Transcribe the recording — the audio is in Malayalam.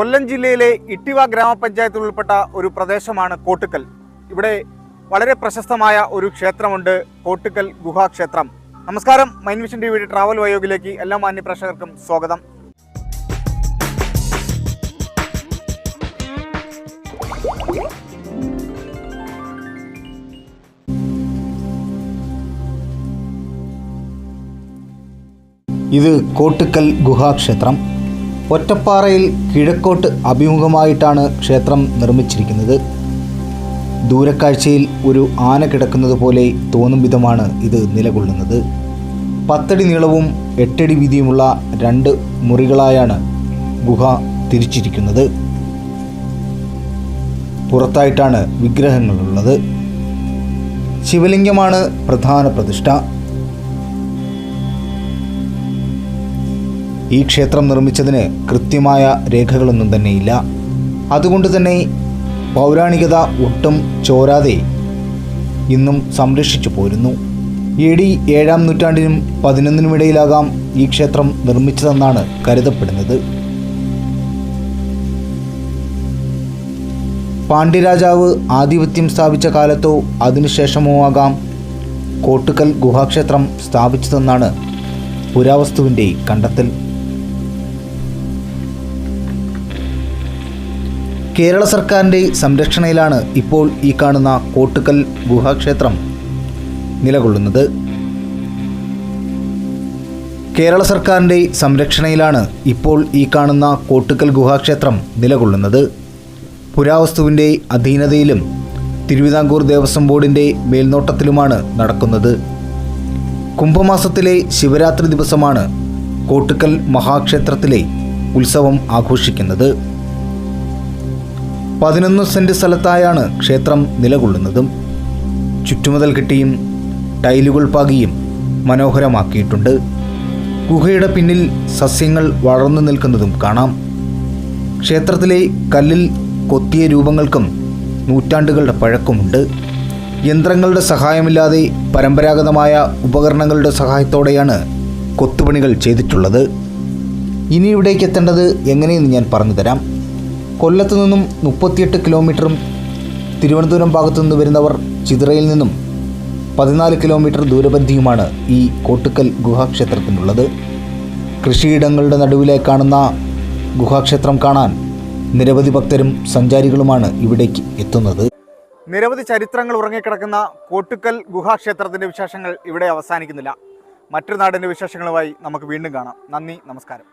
കൊല്ലം ജില്ലയിലെ ഇട്ടിവ ഗ്രാമപഞ്ചായത്തിൽ ഉൾപ്പെട്ട ഒരു പ്രദേശമാണ് കോട്ടുക്കൽ. ഇവിടെ വളരെ പ്രശസ്തമായ ഒരു ക്ഷേത്രമുണ്ട് കോട്ടുക്കൽ ഗുഹാക്ഷേത്രം. നമസ്കാരം മൈൻവിഷൻ ടി വിയുടെ ട്രാവൽ വയോഗിലേക്ക് എല്ലാ മാന്യ പ്രേക്ഷകർക്കും സ്വാഗതം. ഇത് കോട്ടുക്കൽ ഗുഹാക്ഷേത്രം. ഒറ്റപ്പാറയിൽ കിഴക്കോട്ട് അഭിമുഖമായിട്ടാണ് ക്ഷേത്രം നിർമ്മിച്ചിരിക്കുന്നത്. ദൂരക്കാഴ്ചയിൽ ഒരു ആന കിടക്കുന്നത് പോലെ തോന്നും വിധമാണ് ഇത് നിലകൊള്ളുന്നത്. പത്തടി നീളവും എട്ടടി വീതിയുമുള്ള രണ്ട് മുറികളായാണ് ഗുഹ തിരിച്ചിരിക്കുന്നത്. പുറത്തായിട്ടാണ് വിഗ്രഹങ്ങളുള്ളത്. ശിവലിംഗമാണ് പ്രധാന പ്രതിഷ്ഠ. ഈ ക്ഷേത്രം നിർമ്മിച്ചതിന് കൃത്യമായ രേഖകളൊന്നും തന്നെയില്ല. അതുകൊണ്ട് തന്നെ പൗരാണികത ഒട്ടും ചോരാതെ ഇന്നും സംരക്ഷിച്ചു പോരുന്നു. എ ഡി ഏഴാം നൂറ്റാണ്ടിനും പതിനൊന്നിനുമിടയിലാകാം ഈ ക്ഷേത്രം നിർമ്മിച്ചതെന്നാണ് കരുതപ്പെടുന്നത്. പാണ്ഡ്യരാജാവ് ആധിപത്യം സ്ഥാപിച്ച കാലത്തോ അതിനുശേഷമോ ആകാം കോട്ടുക്കൽ ഗുഹാക്ഷേത്രം സ്ഥാപിച്ചതെന്നാണ് പുരാവസ്തുവിന്റെ കണ്ടെത്തൽ. കേരള സർക്കാരിന്റെ സംരക്ഷണയിലാണ് ഇപ്പോൾ ഈ കാണുന്ന കോട്ടുക്കൽ ഗുഹാക്ഷേത്രം നിലകൊള്ളുന്നത്. കേരള സർക്കാരിന്റെ സംരക്ഷണയിലാണ് ഇപ്പോൾ ഈ കാണുന്ന കോട്ടുക്കൽ ഗുഹാക്ഷേത്രം നിലകൊള്ളുന്നത്. പുരാവസ്തുവിന്റെ അധീനതയിലും തിരുവിതാംകൂർ ദേവസ്വം ബോർഡിന്റെ മേൽനോട്ടത്തിലുമാണ് നടക്കുന്നത്. കുംഭമാസത്തിലെ ശിവരാത്രി ദിവസമാണ് കോട്ടുക്കൽ മഹാക്ഷേത്രത്തിലെ ഉത്സവം ആഘോഷിക്കുന്നത്. പതിനൊന്ന് സെന്റ് സ്ഥലത്തായാണ് ക്ഷേത്രം നിലകൊള്ളുന്നതും. ചുറ്റുമുതൽ കെട്ടിയും ടൈലുകൾ പാകിയും മനോഹരമാക്കിയിട്ടുണ്ട്. ഗുഹയുടെ പിന്നിൽ സസ്യങ്ങൾ വളർന്നു നിൽക്കുന്നതും കാണാം. ക്ഷേത്രത്തിലെ കല്ലിൽ കൊത്തിയ രൂപങ്ങൾക്കും നൂറ്റാണ്ടുകളുടെ പഴക്കമുണ്ട്. യന്ത്രങ്ങളുടെ സഹായമില്ലാതെ പരമ്പരാഗതമായ ഉപകരണങ്ങളുടെ സഹായത്തോടെയാണ് കൊത്തുപണികൾ ചെയ്തിട്ടുള്ളത്. ഇനി ഇവിടേക്ക് എത്തേണ്ടത് എങ്ങനെയെന്ന് ഞാൻ പറഞ്ഞു തരാം. കൊല്ലത്തു നിന്നും മുപ്പത്തിയെട്ട് കിലോമീറ്ററും തിരുവനന്തപുരം ഭാഗത്തു നിന്ന് വരുന്നവർ ചിതറയിൽ നിന്നും പതിനാല് കിലോമീറ്റർ ദൂരപരിധിയുമാണ് ഈ കോട്ടുക്കൽ ഗുഹാക്ഷേത്രത്തിനുള്ളത്. കൃഷിയിടങ്ങളുടെ നടുവിലെ കാണുന്ന ഗുഹാക്ഷേത്രം കാണാൻ നിരവധി ഭക്തരും സഞ്ചാരികളുമാണ് ഇവിടേക്ക് എത്തുന്നത്. നിരവധി ചരിത്രങ്ങൾ ഉറങ്ങിക്കിടക്കുന്ന കോട്ടുക്കൽ ഗുഹാക്ഷേത്രത്തിന്റെ വിശേഷങ്ങൾ ഇവിടെ അവസാനിക്കുന്നില്ല. മറ്റൊരു നാടിന്റെ വിശേഷങ്ങളുമായി നമുക്ക് വീണ്ടും കാണാം. നന്ദി നമസ്കാരം.